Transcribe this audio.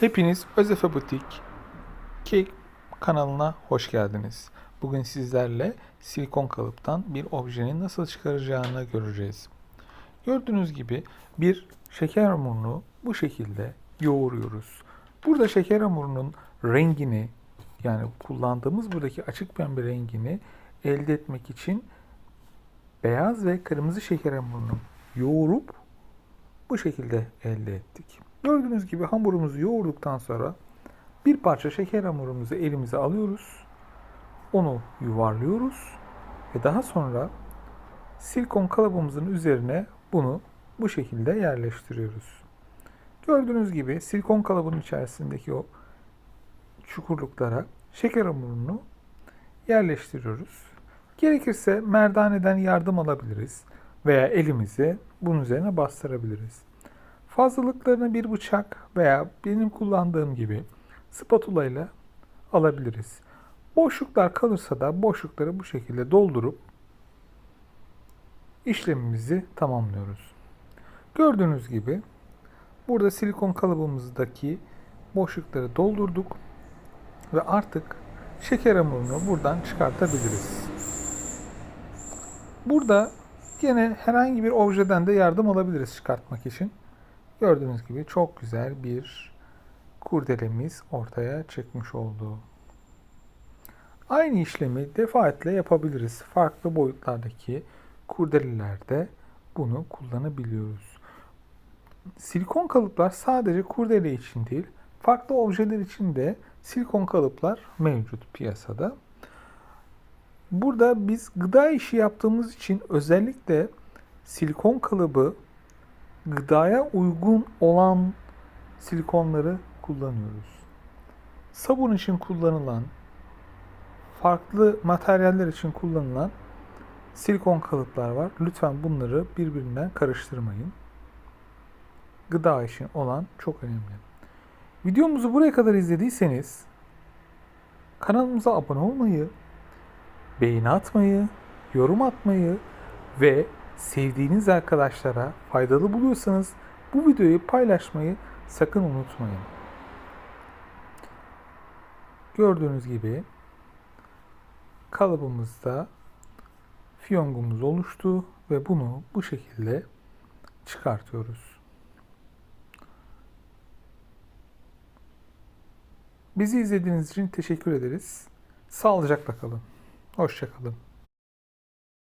Hepiniz Özefe Butik Kek kanalına hoş geldiniz. Bugün sizlerle silikon kalıptan bir objenin nasıl çıkaracağını göreceğiz. Gördüğünüz gibi bir şeker hamurunu bu şekilde yoğuruyoruz. Burada şeker hamurunun rengini yani kullandığımız buradaki açık pembe rengini elde etmek için beyaz ve kırmızı şeker hamurunu yoğurup bu şekilde elde ettik. Gördüğünüz gibi hamurumuzu yoğurduktan sonra bir parça şeker hamurumuzu elimize alıyoruz. Onu yuvarlıyoruz ve daha sonra silikon kalıbımızın üzerine bunu bu şekilde yerleştiriyoruz. Gördüğünüz gibi silikon kalıbın içerisindeki o çukurluklara şeker hamurunu yerleştiriyoruz. Gerekirse merdaneden yardım alabiliriz veya elimizi bunun üzerine bastırabiliriz. Fazlalıklarını bir bıçak veya benim kullandığım gibi spatula ile alabiliriz. Boşluklar kalırsa da boşlukları bu şekilde doldurup işlemimizi tamamlıyoruz. Gördüğünüz gibi burada silikon kalıbımızdaki boşlukları doldurduk ve artık şeker hamurunu buradan çıkartabiliriz. Burada yine herhangi bir objeden de yardım alabiliriz çıkartmak için. Gördüğünüz gibi çok güzel bir kurdelemiz ortaya çıkmış oldu. Aynı işlemi defaatle yapabiliriz. Farklı boyutlardaki kurdelelerde bunu kullanabiliyoruz. Silikon kalıplar sadece kurdele için değil, farklı objeler için de silikon kalıplar mevcut piyasada. Burada biz gıda işi yaptığımız için özellikle silikon kalıbı gıdaya uygun olan silikonları kullanıyoruz. Sabun için kullanılan, farklı materyaller için kullanılan silikon kalıplar var. Lütfen bunları birbirinden karıştırmayın. Gıda için olan çok önemli. Videomuzu buraya kadar izlediyseniz kanalımıza abone olmayı, beğeni atmayı, yorum atmayı ve sevdiğiniz arkadaşlara faydalı buluyorsanız bu videoyu paylaşmayı sakın unutmayın. Gördüğünüz gibi kalıbımızda fiyongumuz oluştu ve bunu bu şekilde çıkartıyoruz. Bizi izlediğiniz için teşekkür ederiz. Sağlıcakla kalın. Hoşçakalın.